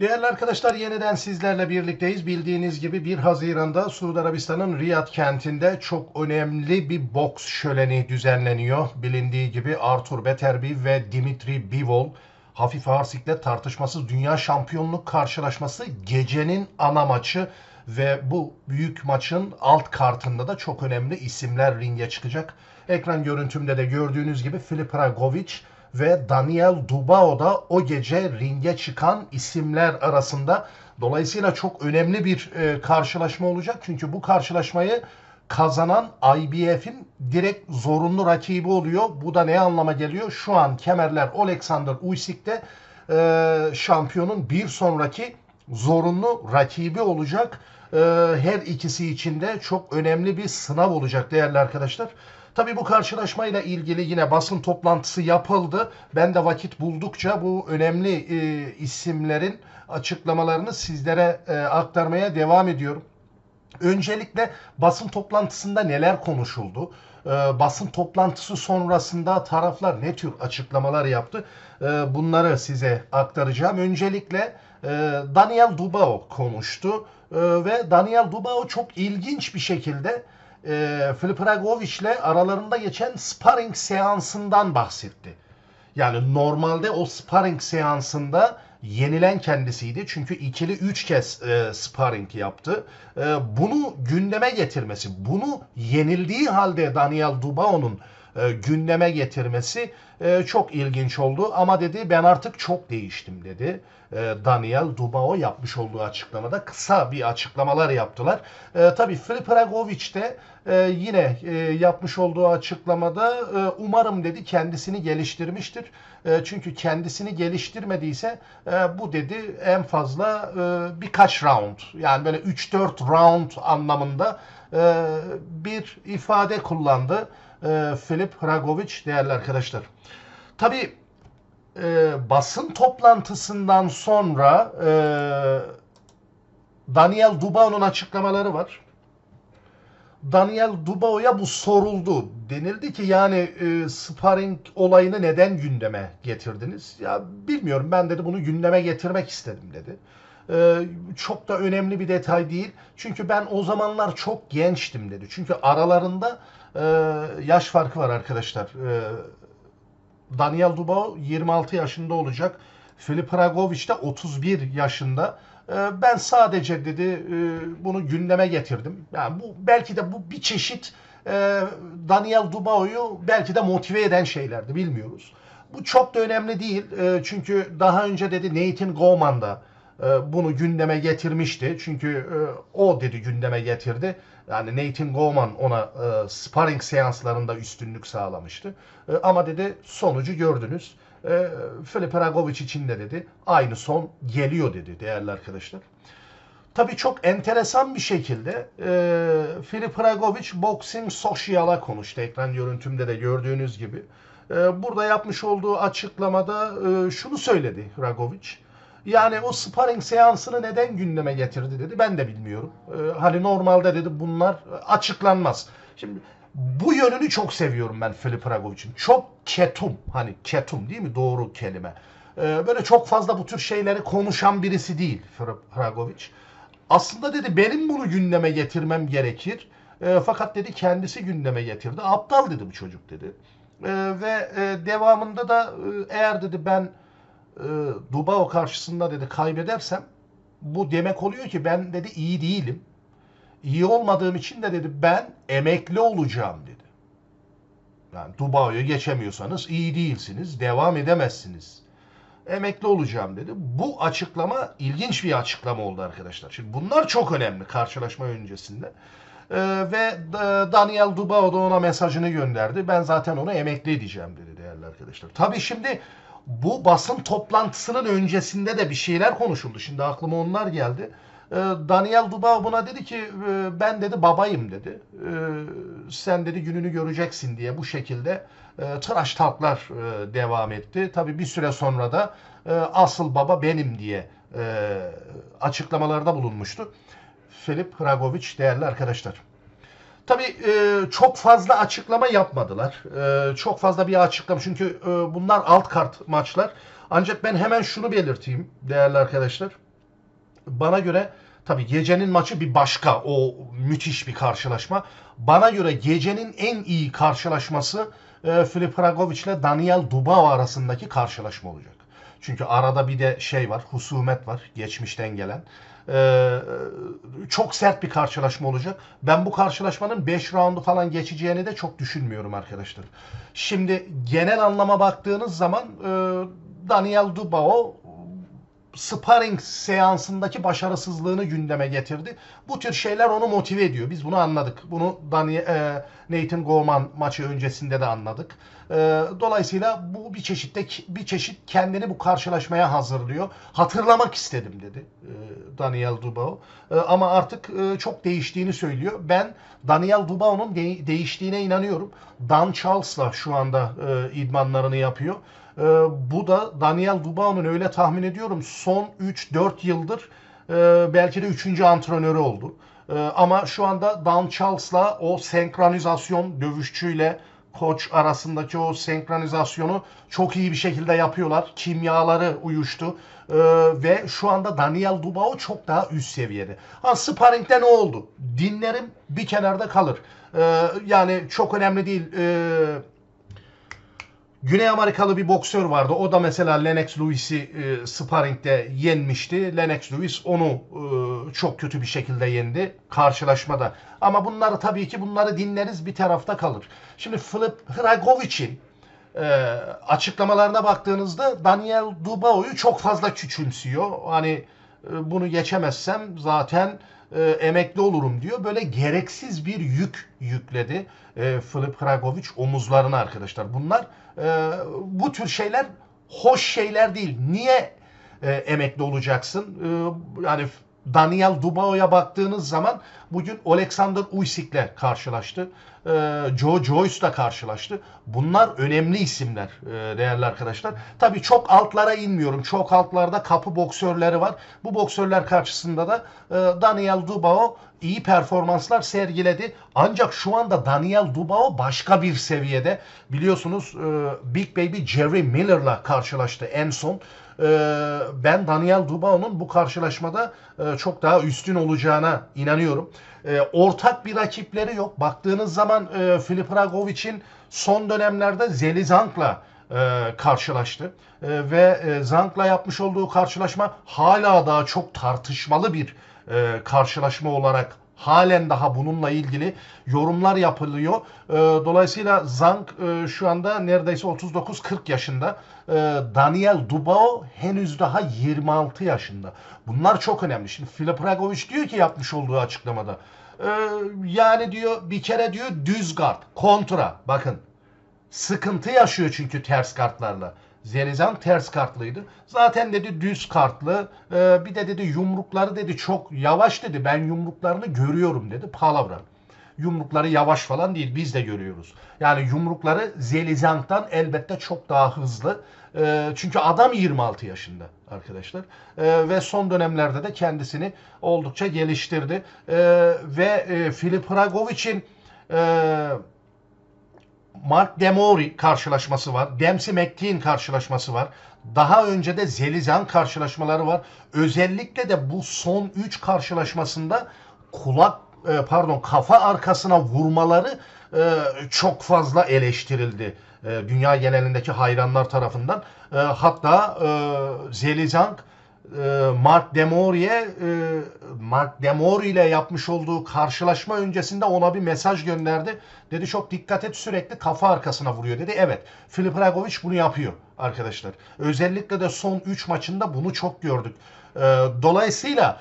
Değerli arkadaşlar yeniden sizlerle birlikteyiz. Bildiğiniz gibi 1 Haziran'da Suudi Arabistan'ın Riyad kentinde çok önemli bir boks şöleni düzenleniyor. Bilindiği gibi Arthur Beterbiev ve Dimitri Bivol hafif ağır siklet tartışmasız dünya şampiyonluk karşılaşması gecenin ana maçı ve bu büyük maçın alt kartında da çok önemli isimler ringe çıkacak. Ekran görüntümde de gördüğünüz gibi Filip Ragovic ve Daniel Dubao da o gece ringe çıkan isimler arasında. Dolayısıyla çok önemli bir e, karşılaşma olacak. Çünkü bu karşılaşmayı kazanan IBF'in direkt zorunlu rakibi oluyor. Bu da ne anlama geliyor? Şu an kemerler Alexander Usyk'te e, şampiyonun bir sonraki zorunlu rakibi olacak. E, her ikisi için de çok önemli bir sınav olacak değerli arkadaşlar. Tabii bu karşılaşmayla ilgili yine basın toplantısı yapıldı. Ben de vakit buldukça bu önemli e, isimlerin açıklamalarını sizlere e, aktarmaya devam ediyorum. Öncelikle basın toplantısında neler konuşuldu? Ee, basın toplantısı sonrasında taraflar ne tür açıklamalar yaptı? Ee, bunları size aktaracağım. Öncelikle e, Daniel Dubao konuştu Ee, ve Daniel Dubao çok ilginç bir şekilde e, Filip ile aralarında geçen sparring seansından bahsetti. Yani normalde o sparring seansında yenilen kendisiydi. Çünkü ikili üç kez e, sparring yaptı. E, bunu gündeme getirmesi, bunu yenildiği halde Daniel Dubao'nun e, gündeme getirmesi e, çok ilginç oldu. Ama dedi ben artık çok değiştim dedi. E, Daniel Dubao yapmış olduğu açıklamada kısa bir açıklamalar yaptılar. E, tabii Filip Ragovic de e, yine e, yapmış olduğu açıklamada e, umarım dedi kendisini geliştirmiştir. E, çünkü kendisini geliştirmediyse e, bu dedi en fazla e, birkaç round yani böyle 3-4 round anlamında e, bir ifade kullandı e, Filip Ragovic değerli arkadaşlar. Tabi e, basın toplantısından sonra e, Daniel Dubao'nun açıklamaları var. Daniel Dubao'ya bu soruldu. Denildi ki yani e, sparring olayını neden gündeme getirdiniz? Ya bilmiyorum ben dedi bunu gündeme getirmek istedim dedi. E, çok da önemli bir detay değil. Çünkü ben o zamanlar çok gençtim dedi. Çünkü aralarında e, yaş farkı var arkadaşlar. E, Daniel Dubao 26 yaşında olacak. Filip Ragovic de 31 yaşında. Ee, ben sadece dedi e, bunu gündeme getirdim. Yani bu belki de bu bir çeşit e, Daniel Dubao'yu belki de motive eden şeylerdi bilmiyoruz. Bu çok da önemli değil. E, çünkü daha önce dedi Nathan Gorman da bunu gündeme getirmişti. Çünkü o dedi gündeme getirdi. Yani Nathan Gorman ona sparring seanslarında üstünlük sağlamıştı. Ama dedi sonucu gördünüz e, Filip Ragovic için de dedi aynı son geliyor dedi değerli arkadaşlar. Tabii çok enteresan bir şekilde e, Filip Ragovic Boxing Social'a konuştu. Ekran görüntümde de gördüğünüz gibi. E, burada yapmış olduğu açıklamada e, şunu söyledi Ragovic. Yani o sparring seansını neden gündeme getirdi dedi. Ben de bilmiyorum. E, hani normalde dedi bunlar açıklanmaz. Şimdi bu yönünü çok seviyorum ben Filip Ragovic'in. Çok ketum. Hani ketum değil mi? Doğru kelime. Ee, böyle çok fazla bu tür şeyleri konuşan birisi değil Filip Ragovic. Aslında dedi benim bunu gündeme getirmem gerekir. E, fakat dedi kendisi gündeme getirdi. Aptal dedi bu çocuk dedi. E, ve e, devamında da e, eğer dedi ben e, Dubao karşısında dedi kaybedersem bu demek oluyor ki ben dedi iyi değilim iyi olmadığım için de dedi ben emekli olacağım dedi. Yani Dubao'ya geçemiyorsanız iyi değilsiniz, devam edemezsiniz. Emekli olacağım dedi. Bu açıklama ilginç bir açıklama oldu arkadaşlar. Şimdi bunlar çok önemli karşılaşma öncesinde. Ee, ve Daniel Dubao da ona mesajını gönderdi. Ben zaten onu emekli edeceğim dedi değerli arkadaşlar. Tabii şimdi bu basın toplantısının öncesinde de bir şeyler konuşuldu. Şimdi aklıma onlar geldi. Ee, Daniel Duba buna dedi ki ee, ben dedi babayım dedi. Ee, sen dedi gününü göreceksin diye bu şekilde e, tıraş talklar e, devam etti. Tabi bir süre sonra da e, asıl baba benim diye açıklamalarda bulunmuştu. Filip Ragovic değerli arkadaşlar. Tabii çok fazla açıklama yapmadılar. çok fazla bir açıklama çünkü bunlar alt kart maçlar. Ancak ben hemen şunu belirteyim değerli arkadaşlar. bana göre tabii gecenin maçı bir başka. O müthiş bir karşılaşma. Bana göre gecenin en iyi karşılaşması e, Filip Hragovic ile Daniel Dubao arasındaki karşılaşma olacak. Çünkü arada bir de şey var, husumet var geçmişten gelen. Ee, çok sert bir karşılaşma olacak. Ben bu karşılaşmanın 5 roundu falan geçeceğini de çok düşünmüyorum arkadaşlar. Şimdi genel anlama baktığınız zaman e, Daniel Dubao sparring seansındaki başarısızlığını gündeme getirdi. Bu tür şeyler onu motive ediyor. Biz bunu anladık. Bunu Daniel, e, Nathan Gorman maçı öncesinde de anladık. E, dolayısıyla bu bir çeşitte bir çeşit kendini bu karşılaşmaya hazırlıyor. Hatırlamak istedim dedi e, Daniel Dubao. E, ama artık çok değiştiğini söylüyor. Ben Daniel Dubao'nun de- değiştiğine inanıyorum. Dan Charles'la şu anda idmanlarını yapıyor. Ee, bu da Daniel Dubao'nun öyle tahmin ediyorum son 3-4 yıldır e, belki de 3. antrenörü oldu. E, ama şu anda Dan Charles'la o senkronizasyon dövüşçüyle koç arasındaki o senkronizasyonu çok iyi bir şekilde yapıyorlar. Kimyaları uyuştu. E, ve şu anda Daniel Dubao çok daha üst seviyede. Ha sparring'de ne oldu? Dinlerim bir kenarda kalır. E, yani çok önemli değil. E, Güney Amerikalı bir boksör vardı. O da mesela Lennox Lewis'i e, sparring'de yenmişti. Lennox Lewis onu e, çok kötü bir şekilde yendi karşılaşmada. Ama bunları tabii ki bunları dinleriz bir tarafta kalır. Şimdi Filip Hragovic'in e, açıklamalarına baktığınızda Daniel Dubao'yu çok fazla küçümsüyor. Hani e, bunu geçemezsem zaten e, emekli olurum diyor. Böyle gereksiz bir yük yükledi e, Filip Hragovic omuzlarına arkadaşlar. Bunlar e, bu tür şeyler hoş şeyler değil. Niye e, emekli olacaksın? E, yani Daniel Dubao'ya baktığınız zaman bugün Alexander Usyk'le karşılaştı. Ee, Joe Joyce'la karşılaştı. Bunlar önemli isimler e, değerli arkadaşlar. Tabii çok altlara inmiyorum. Çok altlarda kapı boksörleri var. Bu boksörler karşısında da e, Daniel Dubao iyi performanslar sergiledi. Ancak şu anda Daniel Dubao başka bir seviyede. Biliyorsunuz e, Big Baby Jerry Miller'la karşılaştı en son. Ben Daniel Dubao'nun bu karşılaşmada çok daha üstün olacağına inanıyorum. Ee, ortak bir rakipleri yok. Baktığınız zaman e, Filip Hragovic'in son dönemlerde Zeli Zank'la e, karşılaştı. Ve Zank'la yapmış olduğu karşılaşma hala daha çok tartışmalı bir karşılaşma olarak halen daha bununla ilgili yorumlar yapılıyor. Dolayısıyla Zank şu anda neredeyse 39-40 yaşında. Daniel Dubao henüz daha 26 yaşında. Bunlar çok önemli. Şimdi Filip Ragovic diyor ki yapmış olduğu açıklamada. Yani diyor bir kere diyor düz guard, kontra. Bakın sıkıntı yaşıyor çünkü ters kartlarla. Zelizan ters kartlıydı. Zaten dedi düz kartlı. Ee, bir de dedi yumrukları dedi çok yavaş dedi. Ben yumruklarını görüyorum dedi. Palavra. Yumrukları yavaş falan değil. Biz de görüyoruz. Yani yumrukları Zelizant'tan elbette çok daha hızlı. Ee, çünkü adam 26 yaşında arkadaşlar. Ee, ve son dönemlerde de kendisini oldukça geliştirdi. Ee, ve e, Filip Hragovic'in e, Mark Demori karşılaşması var. Dempsey McKean karşılaşması var. Daha önce de Zelizan karşılaşmaları var. Özellikle de bu son 3 karşılaşmasında kulak e, pardon kafa arkasına vurmaları e, çok fazla eleştirildi. E, dünya genelindeki hayranlar tarafından. Hatta Zelizang e, Mark Demori'ye e, Mark Demori ile yapmış olduğu karşılaşma öncesinde ona bir mesaj gönderdi. Dedi çok dikkat et sürekli kafa arkasına vuruyor dedi. Evet Filip Ragovic bunu yapıyor arkadaşlar. Özellikle de son 3 maçında bunu çok gördük. E, dolayısıyla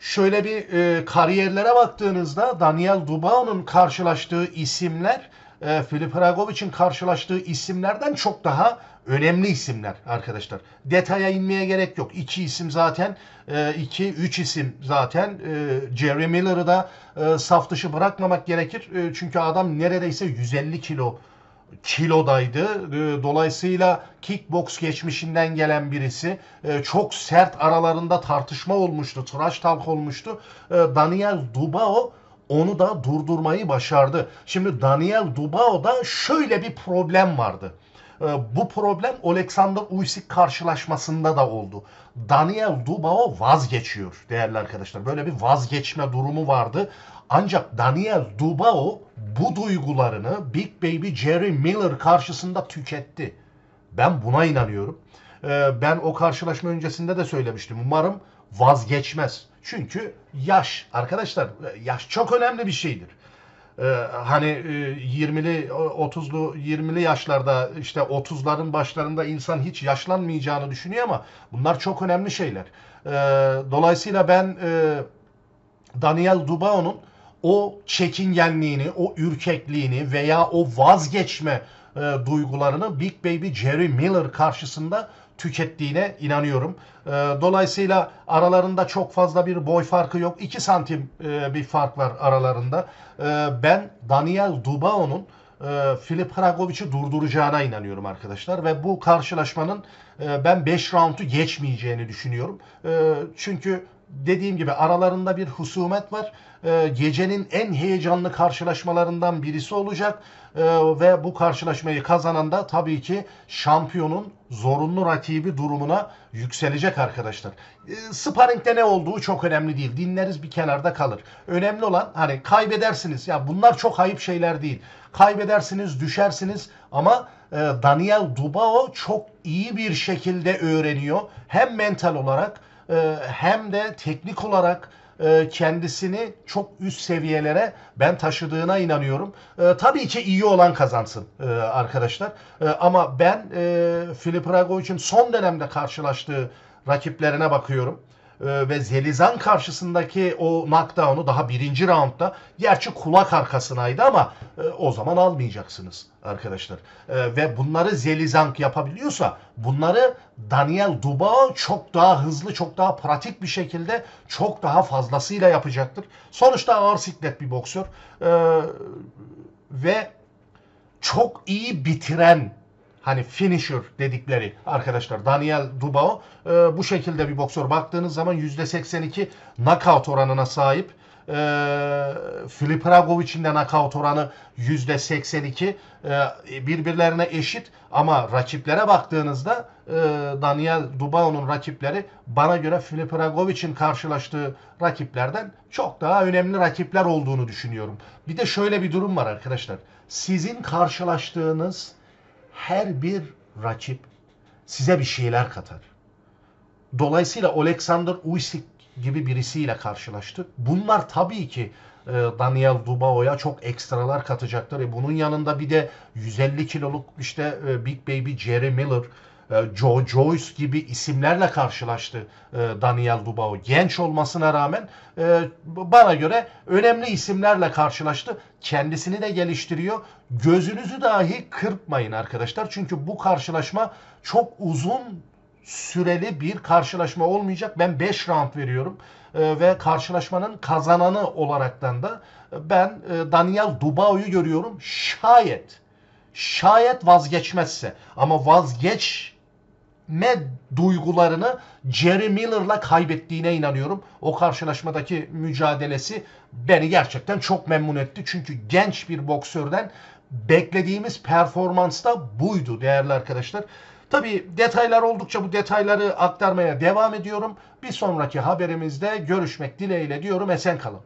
şöyle bir kariyerlere baktığınızda Daniel Dubao'nun karşılaştığı isimler e, Filip Ragovic'in karşılaştığı isimlerden çok daha önemli isimler arkadaşlar. Detaya inmeye gerek yok. İki isim zaten, e, iki, üç isim zaten. E, Jerry Miller'ı da e, saf dışı bırakmamak gerekir. E, çünkü adam neredeyse 150 kilo kilodaydı. E, dolayısıyla kickbox geçmişinden gelen birisi. E, çok sert aralarında tartışma olmuştu. Trash talk olmuştu. E, Daniel Dubao onu da durdurmayı başardı. Şimdi Daniel Dubao'da şöyle bir problem vardı. E, bu problem Alexander Usyk karşılaşmasında da oldu. Daniel Dubao vazgeçiyor değerli arkadaşlar. Böyle bir vazgeçme durumu vardı. Ancak Daniel Dubao bu duygularını Big Baby Jerry Miller karşısında tüketti. Ben buna inanıyorum. Ee, ben o karşılaşma öncesinde de söylemiştim. Umarım vazgeçmez. Çünkü yaş arkadaşlar yaş çok önemli bir şeydir. Ee, hani e, 20'li 30'lu 20'li yaşlarda işte 30'ların başlarında insan hiç yaşlanmayacağını düşünüyor ama bunlar çok önemli şeyler. Ee, dolayısıyla ben e, Daniel Dubao'nun o çekingenliğini, o ürkekliğini veya o vazgeçme e, duygularını Big Baby Jerry Miller karşısında tükettiğine inanıyorum. E, dolayısıyla aralarında çok fazla bir boy farkı yok. 2 santim e, bir fark var aralarında. E, ben Daniel Dubao'nun e, Filip Hragovic'i durduracağına inanıyorum arkadaşlar ve bu karşılaşmanın e, ben 5 roundu geçmeyeceğini düşünüyorum. Çünkü dediğim gibi aralarında bir husumet var. E, gecenin en heyecanlı karşılaşmalarından birisi olacak E, ve bu karşılaşmayı kazanan da tabii ki şampiyonun zorunlu rakibi durumuna yükselecek arkadaşlar. E, sparring'de ne olduğu çok önemli değil. Dinleriz bir kenarda kalır. Önemli olan hani kaybedersiniz. Ya bunlar çok ayıp şeyler değil. Kaybedersiniz, düşersiniz ama e, Daniel Dubao çok iyi bir şekilde öğreniyor. Hem mental olarak hem de teknik olarak e, kendisini çok üst seviyelere ben taşıdığına inanıyorum. E, tabii ki iyi olan kazansın e, arkadaşlar. E, ama ben e, Filip Ragovic'in son dönemde karşılaştığı rakiplerine bakıyorum. E, ve Zelizan karşısındaki o knockdown'u daha birinci roundda gerçi kulak arkasınaydı ama e, o zaman almayacaksınız arkadaşlar. E, ve bunları Zelizank yapabiliyorsa bunları Daniel Dubao çok daha hızlı, çok daha pratik bir şekilde çok daha fazlasıyla yapacaktır. Sonuçta ağır siklet bir boksör. E, ve çok iyi bitiren hani finisher dedikleri arkadaşlar Daniel Dubao e, bu şekilde bir boksör. Baktığınız zaman %82 knockout oranına sahip. E, Filip Ragovic'in de knockout oranı %82 e, birbirlerine eşit ama rakiplere baktığınızda e, Daniel Dubao'nun rakipleri bana göre Filip Ragovic'in karşılaştığı rakiplerden çok daha önemli rakipler olduğunu düşünüyorum. Bir de şöyle bir durum var arkadaşlar. Sizin karşılaştığınız her bir rakip size bir şeyler katar. Dolayısıyla Alexander Usyk gibi birisiyle karşılaştık. Bunlar tabii ki e, Daniel Dubao'ya çok ekstralar katacaktır. E, bunun yanında bir de 150 kiloluk işte e, Big Baby Jerry Miller, Joe Joyce gibi isimlerle karşılaştı e, Daniel Dubao. Genç olmasına rağmen e, bana göre önemli isimlerle karşılaştı. Kendisini de geliştiriyor. Gözünüzü dahi kırpmayın arkadaşlar. Çünkü bu karşılaşma çok uzun süreli bir karşılaşma olmayacak. Ben 5 round veriyorum. E, ve karşılaşmanın kazananı olaraktan da ben e, Daniel Dubao'yu görüyorum. Şayet şayet vazgeçmezse ama vazgeç duygularını Jerry Miller'la kaybettiğine inanıyorum. O karşılaşmadaki mücadelesi beni gerçekten çok memnun etti. Çünkü genç bir boksörden beklediğimiz performans da buydu değerli arkadaşlar. Tabi detaylar oldukça bu detayları aktarmaya devam ediyorum. Bir sonraki haberimizde görüşmek dileğiyle diyorum. Esen kalın.